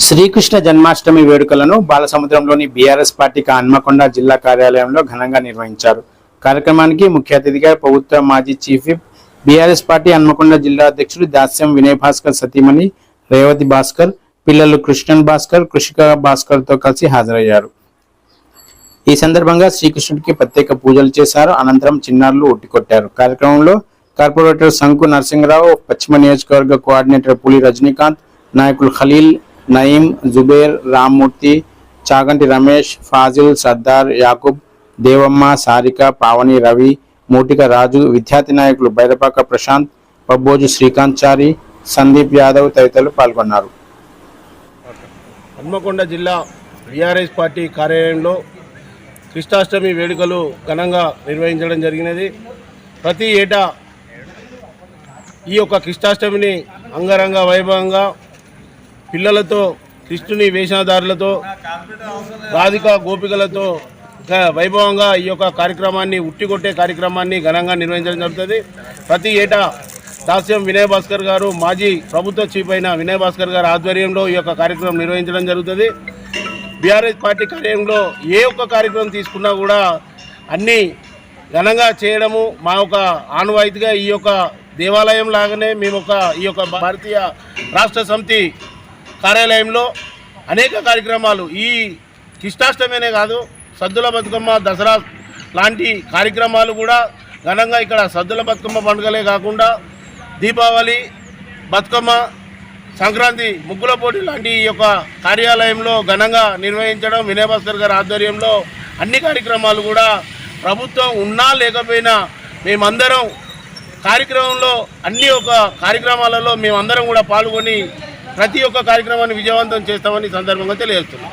శ్రీకృష్ణ జన్మాష్టమి వేడుకలను బాలసముద్రంలోని BRS party Hanamkonda జిల్లా కార్యాలయంలో ఘనంగా నిర్వహించారు. కార్యక్రమానికి ముఖ్య అతిథిగా ప్రభుత్వ మాజీ చీఫ్ బీఆర్ఎస్ పార్టీ హన్మకొండ జిల్లా అధ్యక్షుడు దాస్యం వినయ్ భాస్కర్ సతీమణి రేవతి భాస్కర్ పిల్లలు కృష్ణన్ భాస్కర్ కృషిక భాస్కర్తో కలిసి హాజరయ్యారు. ఈ సందర్భంగా శ్రీకృష్ణుడికి ప్రత్యేక పూజలు చేశారు. అనంతరం చిన్నారులు ఒట్టికొట్టారు కార్యక్రమంలో కార్పొరేటర్ శంకు నరసింహరావు పశ్చిమ నియోజకవర్గ కోఆర్డినేటర్ పులి రజనీకాంత్ నాయకులు ఖలీల్ నయీం జుబేర్ రామ్మూర్తి చాగంటి రమేష్ ఫాజిల్ సర్దార్ యాకూబ్ దేవమ్మ సారిక పావని రవి మూటిక రాజు విద్యార్థి నాయకులు బైరపాక ప్రశాంత్ పబ్బోజు శ్రీకాంత్ చారి సందీప్ యాదవ్ తదితరులు పాల్గొన్నారు. హన్మకొండ జిల్లా విఆర్ఎస్ పార్టీ కార్యాలయంలో కృష్ణాష్టమి వేడుకలు ఘనంగా నిర్వహించడం జరిగినది. ప్రతి ఏటా ఈ యొక్క కృష్ణాష్టమిని అంగరంగ వైభవంగా పిల్లలతో కృష్ణుని వేషధారులతో రాధిక గోపికలతో వైభవంగా ఈ యొక్క కార్యక్రమాన్ని ఉట్టికొట్టే కార్యక్రమాన్ని ఘనంగా నిర్వహించడం జరుగుతుంది. ప్రతి ఏటా దాస్యం వినయ్ భాస్కర్ గారు మాజీ ప్రభుత్వ చీఫ్ అయిన వినయ్ భాస్కర్ గారి ఆధ్వర్యంలో ఈ యొక్క కార్యక్రమం నిర్వహించడం జరుగుతుంది. బీఆర్ఎస్ పార్టీ కార్యంలో ఏ ఒక్క కార్యక్రమం తీసుకున్నా కూడా అన్నీ ఘనంగా చేయడము మా యొక్క ఆనువాయితీగా ఈ యొక్క దేవాలయం లాగానే మేము ఒక ఈ యొక్క భారతీయ రాష్ట్ర సమితి కార్యాలయంలో అనేక కార్యక్రమాలు. ఈ కృష్ణాష్టమినే కాదు సద్దుల బతుకమ్మ దసరా లాంటి కార్యక్రమాలు కూడా ఘనంగా ఇక్కడ సద్దుల బతుకమ్మ పండుగలే కాకుండా దీపావళి బతుకమ్మ సంక్రాంతి ముగ్గుల పోటీ లాంటి ఈ యొక్క కార్యాలయంలో ఘనంగా నిర్వహించడం వినయభాస్కర్ గారి ఆధ్వర్యంలో అన్ని కార్యక్రమాలు కూడా ప్రభుత్వం ఉన్నా లేకపోయినా మేమందరం కార్యక్రమంలో అన్ని ఒక కార్యక్రమాలలో మేమందరం కూడా పాల్గొని ప్రతి ఒక్క కార్యక్రమాన్ని విజయవంతం చేస్తామని ఈ సందర్భంగా తెలియజేస్తున్నాం.